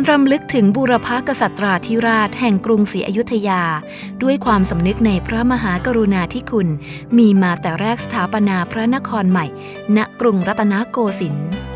การรำลึกถึงบูรพกษัตราธิราชแห่งกรุงศรีอยุธยา ด้วยความสำนึกในพระมหากรุณาธิคุณ มีมาแต่แรกสถาปนาพระนครใหม่ ณกรุงรัตนโกสินทร์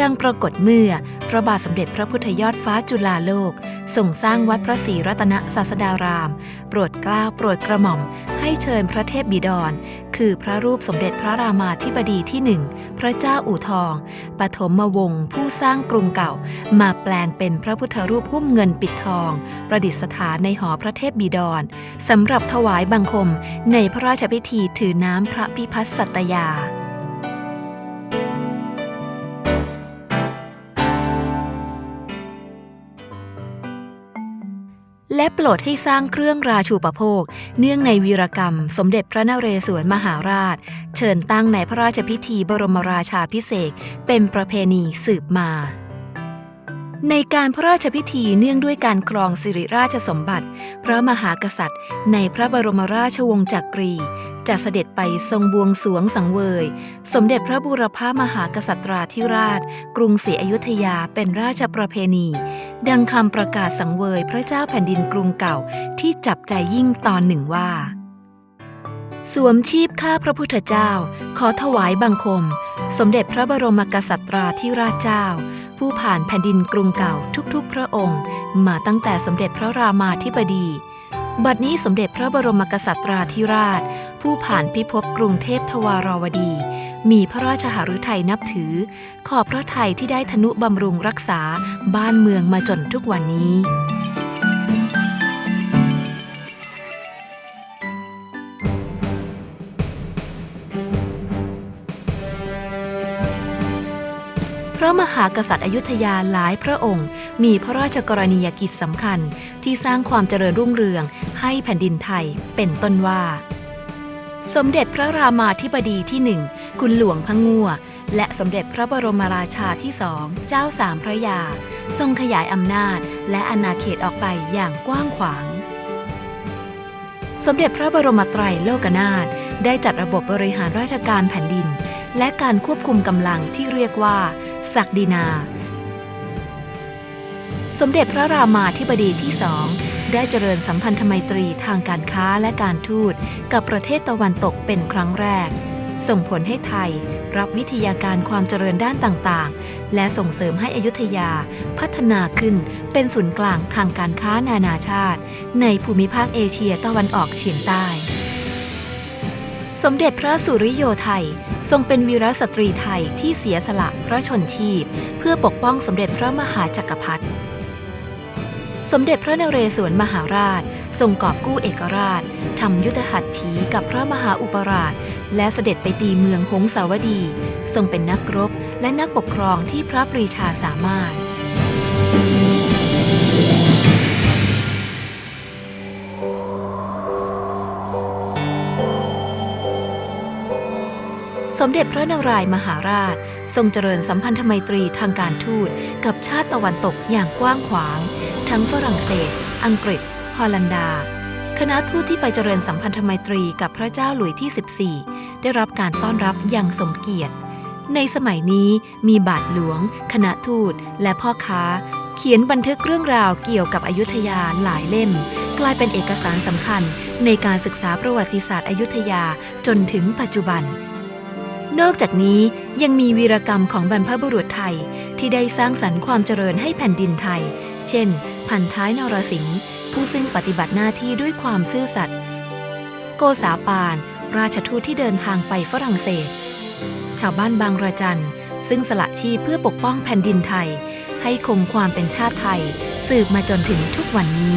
ดังปรากฏเมื่อ พระบาทสมเด็จพระพุทธยอดฟ้าจุฬาโลกทรงสร้างวัดพระศรีรัตนศาสดาราม โปรดเกล้าโปรดกระหม่อม ให้เชิญพระเทพบิดร คือพระรูปสมเด็จพระรามาธิบดีที่หนึ่งพระเจ้าอู่ทอง ปฐมวงศ์ผู้สร้างกรุงเก่า มาแปลงเป็นพระพุทธรูปหุ้มเงินปิดทอง ประดิษฐานในหอพระเทพบิดรสำหรับถวายบังคมในพระราชพิธีถือน้ำพระพิพัฒน์สัตยา และโปรดให้สร้างเครื่องราชูปโภค เนื่องในวีรกรรม สมเด็จพระนเรศวรมหาราช เชิญตั้งในพระราชพิธีบรมราชาพิเศษเป็นประเพณีสืบมา ในการพระราชพิธีเนื่องด้วยการครองสิริราชสมบัติ พระมหากษัตริย์ ในพระบรมราชวงศ์จักรี จะเสด็จไปทรงบวงสวงสังเวย สมเด็จพระบูรพามหากษัตราธิราช กรุงศรีอยุธยาเป็นราชประเพณี ดังคำประกาศสังเวยพระเจ้าแผ่นดินกรุงเก่าที่จับใจยิ่งตอนหนึ่งว่า สวมชีพข้าพระพุทธเจ้า ขอถวายบังคม สมเด็จพระบรมกษัตราธิราชเจ้า ผู้ผ่านแผ่นดินกรุงเก่าทุกๆ พระองค์ มาตั้งแต่สมเด็จพระรามาธิบดีบัดนี้สมเด็จพระบรมกษัตราธิราช ผู้ผ่านพิภพกรุงเทพทวารวดี มีพระราชหฤทัยนับถือ ขอบพระทัยที่ได้ทนุบำรุงรักษาบ้านเมืองมาจนทุกวันนี้พระมหากษัตริย์อยุธยาหลายพระองค์ มีพระราชกรณียกิจสำคัญที่สร้างความเจริญรุ่งเรืองให้แผ่นดินไทยเป็นต้นว่า สมเด็จพระรามาธิบดีที่หนึ่งคุณหลวงพะงัว และสมเด็จพระบรมราชาที่สองเจ้าสามพระยา ทรงขยายอำนาจและอาณาเขตออกไปอย่างกว้างขวาง สมเด็จพระบรมไตรโลกนาถได้จัดระบบบริหารราชการแผ่นดิน และการควบคุมกำลังที่เรียกว่าศักดินา สมเด็จพระรามาธิบดีที่สอง ได้เจริญสัมพันธไมตรีทางการค้าและการทูตกับประเทศตะวันตกเป็นครั้งแรก ส่งผลให้ไทยรับวิทยาการความเจริญด้านต่างๆ และส่งเสริมให้อยุธยาพัฒนาขึ้นเป็นศูนย์กลางทางการค้านานาชาติ ในภูมิภาคเอเชียตะวันออกเฉียงใต้ สมเด็จพระสุริโยไทย ทรงเป็นวีรสตรีไทยที่เสียสละพระชนชีพ เพื่อปกป้องสมเด็จพระมหาจักรพรรดิ สมเด็จพระนเรศวรมหาราช ทรงกอบกู้เอกราชทำยุทธหัตถีกับพระมหาอุปราช และเสด็จไปตีเมืองหงสาวดี ทรงเป็นนักรบและนักปกครองที่พระปรีชาสามารถ มเด็จพระนารายณ์มหาราช ทรงเจริญสัมพันธไมตรีทางการทูตกับชาติตะวันตกอย่างกว้างขวาง ทั้งฝรั่งเศส อังกฤษ ฮอลันดา คณะทูตที่ไปเจริญสัมพันธไมตรีกับพระเจ้าหลุยที่ 14 ได้รับการต้อนรับอย่างสมเกียรติ ในสมัยนี้มีบาทหลวง คณะทูตและพ่อค้า เขียนบันทึกเรื่องราวเกี่ยวกับอยุธยาหลายเล่ม กลายเป็นเอกสารสำคัญในการศึกษาประวัติศาสตร์อยุธยาจนถึงปัจจุบัน นอกจากนี้ยังมีวีรกรรมของบรรพบุรุษไทยที่ได้สร้างสรรค์ความเจริญให้แผ่นดินไทย เช่น พันท้ายนรสิงห์ผู้ซึ่งปฏิบัติหน้าที่ด้วยความซื่อสัตย์ โกษาปาน ราชทูตที่เดินทางไปฝรั่งเศส ชาวบ้านบางระจัน ซึ่งสละชีพเพื่อปกป้องแผ่นดินไทย ให้คงความเป็นชาติไทย สืบมาจนถึงทุกวันนี้